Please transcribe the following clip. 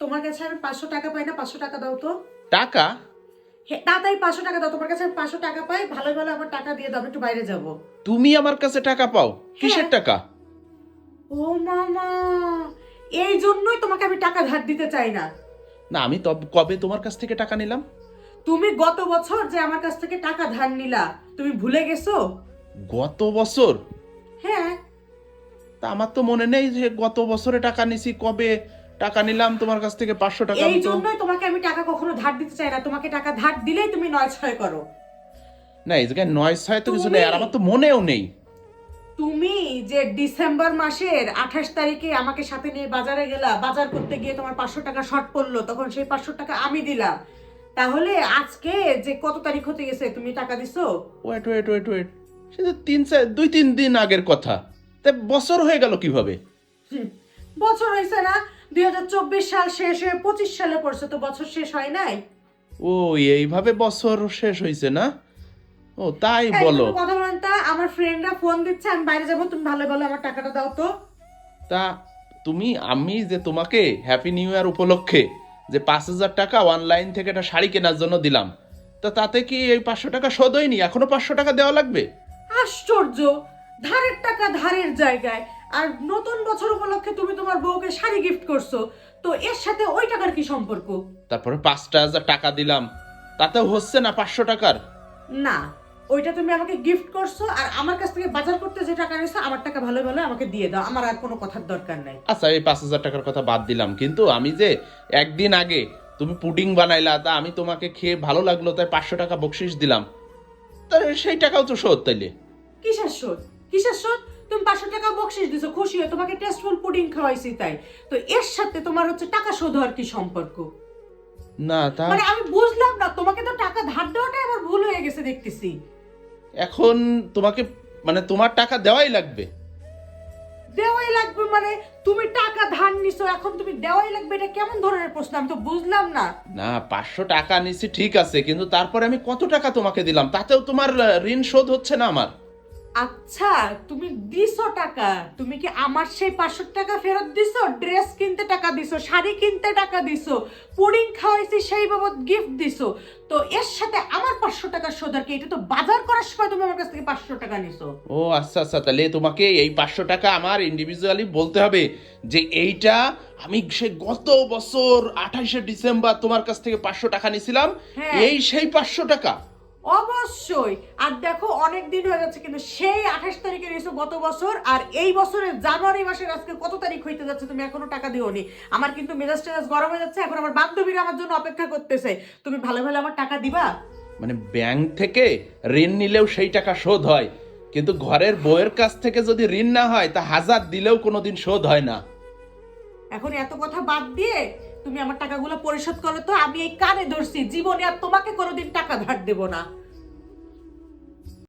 তোমার কাছে আমি পাঁচশো টাকা পাই না পাঁচশো টাকা দাও তো। টাকা? হ্যাঁ তাড়াতাড়ি পাঁচশো টাকা দাও। তোমার কাছে আমি পাঁচশো টাকা পাই ভালো ভালো আমার টাকা দিয়ে দাও আমি একটু বাইরে যাব। তুমি আমার কাছে টাকা পাও? কিসের হ্যাঁ। টাকা? ও মামা এই জন্যই তোমাকে আমি টাকা ধার দিতে চাই না। না আমি তব কবে তোমার কাছ থেকে টাকা নিলাম? তুমি গত বছর যে আমার কাছ থেকে টাকা ধার নিলা তুমি ভুলে গেছো? গত বছর? হ্যাঁ। তা আমার তো মনে নেই যে গত বছরে টাকা নিছি কবে টাকা নিলাম তোমার কাছ থেকে পাঁচশো টাকা এই জন্যই তোমাকে আমি টাকা কখনো ধার দিতে চাই না। তোমাকে টাকা ধার দিলেই তুমি নয় ছয় করো। না এই জায়গায় নয় ছয় তো কিছু নেই আর আমার তো মনেও নেই। তুমি যে ডিসেম্বর মাসের আঠাশ তারিখে আমাকে সাথে নিয়ে বাজারে গেলা বাজার করতে গিয়ে তোমার পাঁচশো টাকা শর্ট পড়ল তখন সেই পাঁচশো টাকা আমি দিলাম। তাহলে আজকে যে কত তারিখ হতে গেছে তুমি টাকা দিছো? ওয়েট ওয়েট ওয়েট ওয়েট সে তো তিন চার দুই তিন দিন আগের কথা। তা বছর হয়ে গেল কীভাবে? হুম, বছর হয়েছে না। দুই হাজার চব্বিশ সাল শেষ হয়ে পঁচিশ সালে পড়ছে তো বছর শেষ হয় নাই? ও এইভাবে বছর শেষ হয়েছে না? ও তাই বলো। কথা বলেন তা আমার ফ্রেন্ডরা ফোন দিচ্ছে আমি বাইরে যাব তুমি ভালো ভালো আমার টাকাটা দাও তো। তা তুমি আমি যে তোমাকে হ্যাপি নিউ ইয়ার উপলক্ষে যে পাঁচ হাজার টাকা অনলাইন থেকে একটা শাড়ি কেনার জন্য দিলাম তা তাতে কি এই পাঁচশো টাকা শোধ হয়নি? এখনও পাঁচশো টাকা দেওয়া লাগবে? আশ্চর্য! ধারের টাকা ধারের জায়গায়। আর নতুন বছর উপলক্ষে তুমি তোমার বউকে শাড়ি গিফট করছ তো এর সাথে ওই টাকার কি সম্পর্ক? তারপরে পাঁচটা হাজার টাকা দিলাম। তাতেও হচ্ছে না পাঁচশো টাকার? না ওইটা তুমি আমাকে গিফট করছ আর আমার কাছ থেকে বাজার করতে যে টাকা নিয়েছো আমার টাকা ভালো ভালো আমাকে দিয়ে দাও। আমার আর কোনো কথার দরকার নাই। আচ্ছা এই পাঁচ হাজার টাকার কথা বাদ দিলাম। কিন্তু আমি যে একদিন আগে তুমি পুডিং বানাইলা তা আমি তোমাকে খেয়ে ভালো লাগল তাই পাঁচশো টাকা বকশিস দিলাম। তাহলে সেই টাকাও তো শোধ তাইলে। কিসের শোধ? কিসের শোধ? তুমি পাঁচশো টাকা বকশিস দিছো খুশি হয়ে তোমাকে টেস্টফুল পুডিং খাওয়াইছি তাই। তো এর সাথে তোমার হচ্ছে টাকা শোধ হওয়ার কি সম্পর্ক? না তা মানে আমি বুঝলাম না তোমাকে তো টাকা ধার দেওয়াটাই আমার ভুল হয়ে গেছে দেখতেছি। এখন তোমাকে মানে তোমার টাকা দেওয়াই লাগবে। দেওয়াই লাগবে মানে তুমি টাকা ধার নিছো এখন তুমি দেওয়াই লাগবে এটা কেমন ধরনের প্রশ্ন? আমি তো বুঝলাম না। না পাঁচশো টাকা নিছি ঠিক আছে কিন্তু তারপরে আমি কত টাকা তোমাকে দিলাম? তাতেও তোমার ঋণ শোধ হচ্ছে না আমার। আচ্ছা তুমি দিছো টাকা। তুমি কি আমার সেই পাঁচশো টাকা ফেরত দিছো? ড্রেস কিনতে টাকা দিছো শাড়ি কিনতে টাকা দিছো পুডিং খাওয়াইছি সেই বাবদ গিফট দিছো। তো এর সাথে আমার পাঁচশো টাকা শোধার কি? এটা তো বাজার করার সময় তুমি আমার কাছ থেকে পাঁচশো টাকা নিছো। ও আচ্ছা আচ্ছা তাহলে তোমাকে এই পাঁচশো টাকা আমার ইন্ডিভিজুয়ালি বলতে হবে যে এইটা আমি সে গত বছর আঠাশে ডিসেম্বর তোমার কাছ থেকে পাঁচশো টাকা নিছিলাম। হ্যাঁ। এই সেই পাঁচশো টাকা অবশ্যই। আর দেখো অনেক দিন হয়ে যাচ্ছে কিন্তু সেই আঠাশ তারিখে নিয়েছো গত বছর আর এই বছরের জানুয়ারি মাসের আজকে কত তারিখ হইতে যাচ্ছে তুমি এখনও টাকা দিওনি? আমার কিন্তু মেজাজ টেজাজ গরম হয়ে যাচ্ছে এখন আমার বান্ধবীরা আমার জন্য অপেক্ষা করতেছে। তুমি ভালো ভালো আমার টাকা দিবা? মানে ব্যাংক থেকে ঋণ নিলেও সেই টাকা শোধ হয় কিন্তু ঘরের বউয়ের কাছ থেকে যদি ঋণ না হয় তা হাজার দিলেও কোনোদিন শোধ হয় না। এখন এত কথা বাদ দিয়ে তুমি আমার টাকাগুলো পরিশোধ করো তো আমি এই কানে ধরছি জীবনে আর তোমাকে কোনোদিন টাকা ধার দেবো না।